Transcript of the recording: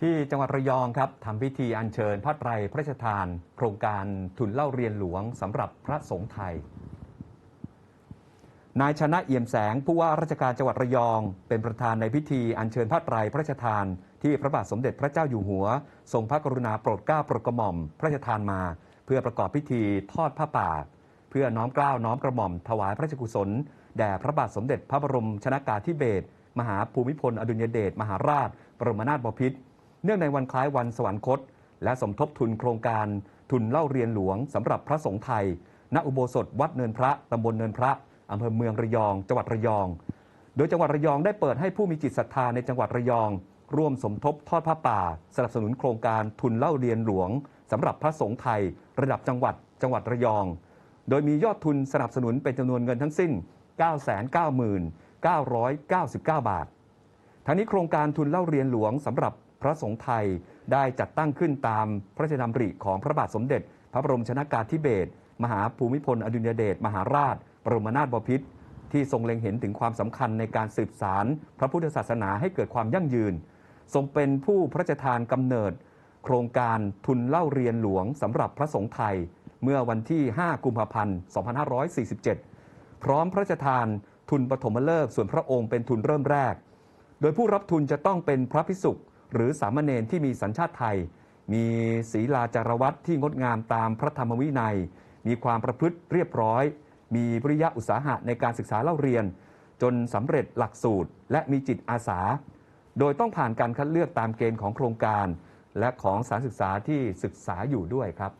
ที่จังหวัดระยองครับทำพิธีอัญเชิญพระไตรพระราชทาน โครงการทุนเล่าเรียนหลวงสำหรับพระสงฆ์ไทย นายชนะเอี่ยมแสงผู้ว่าราชการจังหวัดระยอง เป็นประธานในพิธีอัญเชิญพระไตรพระราชทาน ที่พระบาทสมเด็จพระเจ้าอยู่หัว ทรงพระกรุณาโปรดเกล้าโปรดกระหม่อม พระราชทานมา เพื่อประกอบพิธีทอดผ้าป่า เพื่อน้อมเกล้าน้อมกระหม่อม ถวายพระราชกุศลแด่พระบาทสมเด็จพระบรมชนากาธิเบศรมหาภูมิพลอดุลยเดชมหาราช บรมนาถบพิตร นื่องในวันคล้ายวันสวรรคต และสมทบทุนโครงการทุนเล่าเรียนหลวงสำหรับพระสงฆ์ไทย ณ อุโบสถวัดเนินพระตำบลเนินพระอำเภอเมืองระยอง จังหวัดระยอง โดยจังหวัดระยองได้เปิดให้ผู้มีจิตศรัทธาในจังหวัดระยอง ร่วมสมทบทอดผ้าป่า สนับสนุนโครงการทุนเล่าเรียนหลวงสำหรับพระสงฆ์ไทย ระดับจังหวัด จังหวัดระยอง โดยมียอดทุนสนับสนุนเป็นจำนวนเงินทั้งสิ้น 999,999 บาท ทั้งนี้โครงการทุนเล่าเรียนหลวงสำหรับ พระสงฆ์ไทยได้จัดตั้งขึ้นตามพระราชดำริของพระบาทสมเด็จ พระบรมชนากาธิเบศรมหาภูมิพล อดุลยเดชมหาราช บรมนาถบพิตรที่ทรงเล็งเห็นถึงความสำคัญในการสืบสารพระพุทธศาสนาให้เกิดความยั่งยืน ทรงเป็นผู้พระราชทานกำเนิด โครงการทุนเล่าเรียนหลวงสำหรับพระสงฆ์ไทย เมื่อวันที่ 5 กุมภาพันธ์ 2547 พร้อมพระราชทานทุนปฐมฤกษ์ส่วนพระองค์เป็นทุนเริ่มแรก โดยผู้รับทุนจะต้องเป็นพระพิสุ หรือสามเณรที่มีสัญชาติไทย มีศีลาจารวัตที่งดงามตามพระธรรมวินัย มีความประพฤติเรียบร้อย มีปริยะอุตสาหะในการศึกษาเล่าเรียน จนสำเร็จหลักสูตร และมีจิตอาสา โดยต้องผ่านการคัดเลือกตามเกณฑ์ของโครงการ และของสถานศึกษาที่ศึกษาอยู่ด้วยครับ